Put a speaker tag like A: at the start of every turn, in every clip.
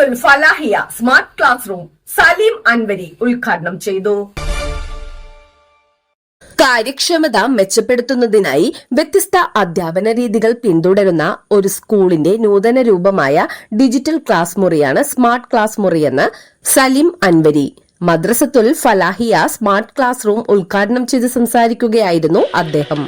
A: Madrasathul Falahiya smart class room Saleem Anwari ഉദ്ഘാടനം ചെയ്തു.
B: കാര്യക്ഷമത മെച്ചപ്പെടുത്തുന്നതിനായി വ്യത്യസ്ത അധ്യാപന രീതികൾ പിന്തുടരുന്ന ഒരു സ്കൂളിന്റെ നൂതന രൂപമായ ഡിജിറ്റൽ ക്ലാസ് മുറിയാണ് smart class മുറിയെന്ന് Saleem Anwari Madrasathul Falahiya smart class room ഉദ്ഘാടനം ചെയ്ത് സംസാരിക്കുകയായിരുന്നു അദ്ദേഹം.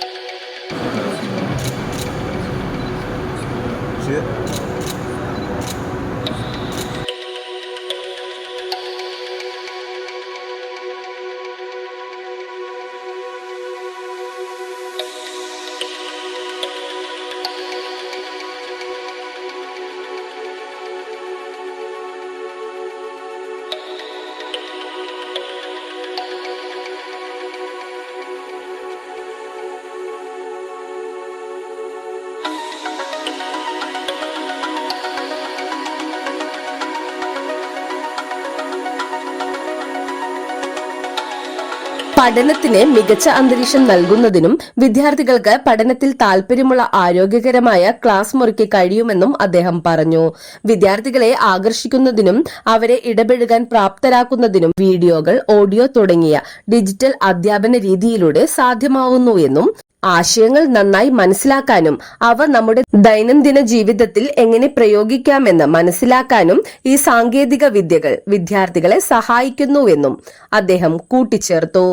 B: പഠനത്തിന് മികച്ച അന്തരീക്ഷം നൽകുന്നതിനും വിദ്യാർത്ഥികൾക്ക് പഠനത്തിൽ താൽപര്യമുള്ള ആരോഗ്യകരമായ ക്ലാസ് മുറിക്ക് കഴിയുമെന്നും അദ്ദേഹം പറഞ്ഞു. വിദ്യാർത്ഥികളെ ആകർഷിക്കുന്നതിനും അവരെ ഇടപെടുകാൻ പ്രാപ്തരാക്കുന്നതിനും വീഡിയോകൾ ഓഡിയോ തുടങ്ങിയ ഡിജിറ്റൽ അധ്യാപന രീതിയിലൂടെ സാധ്യമാവുന്നു എന്നും ആശയങ്ങൾ നന്നായി മനസ്സിലാക്കാനും അവ നമ്മുടെ ദൈനംദിന ജീവിതത്തിൽ എങ്ങനെ പ്രയോഗിക്കാമെന്ന് മനസ്സിലാക്കാനും ഈ സാങ്കേതിക വിദ്യകൾ വിദ്യാർത്ഥികളെ സഹായിക്കുന്നുവെന്നും അദ്ദേഹം കൂട്ടിച്ചേർത്തു.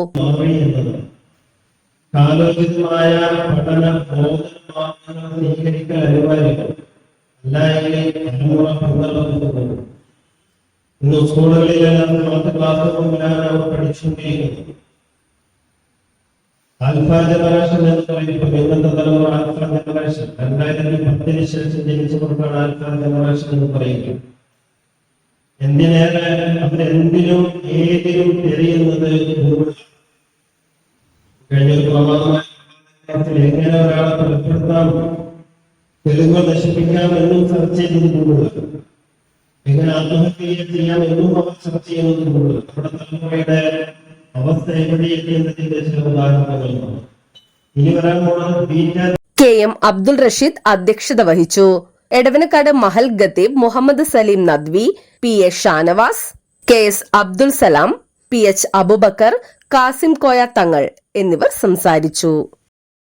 C: കാലോചിതമായ പഠന ഇന്ന് സ്കൂളുകളിലെല്ലാം ക്ലാസ് റൂമിലാണ് അവർ പഠിച്ചുകൊണ്ടിരിക്കുന്നത്. ആൽഫ ജനറേഷൻ എന്ന് പറയുമ്പോൾ ഇന്നത്തെ തലമുറ ആൽഫ ജനറേഷൻ രണ്ടായിരത്തി പത്തിന് ശേഷം ജനിച്ചവർക്കാണ് ആൽഫ ജനറേഷൻ എന്ന് പറയുന്നത്. എന്തിനേറെ അവരെന്തിനും ഏതിനും തിരയുന്നത് ഗൂഗിൾ കഴിഞ്ഞ ഒരു പ്രമാദമായ ക്ലാസ്സിൽ എങ്ങനെ ഒരാളെ കൊലപ്പെടുത്താം തെളിവ് നശിപ്പിക്കാം എന്നും ചർച്ച ചെയ്തിട്ടുണ്ട് എങ്ങനെ ആത്മഹത്യ ചെയ്യാം എന്നും അവർ ചർച്ച ചെയ്യുന്നതുണ്ട് നമ്മുടെ തലമുറയുടെ അവസ്ഥ ഇനി വരാൻ പോകുന്നത്
B: കെ എം അബ്ദുൾ റഷീദ് അധ്യക്ഷത വഹിച്ചു. എടവനക്കാട് മഹൽ ഖത്തീബ് Muhammad Saleem Nadvi P A Shanavas K S Abdul Salam P H Abubakar Kasim Koya Thangal എന്നിവർ സംസാരിച്ചു.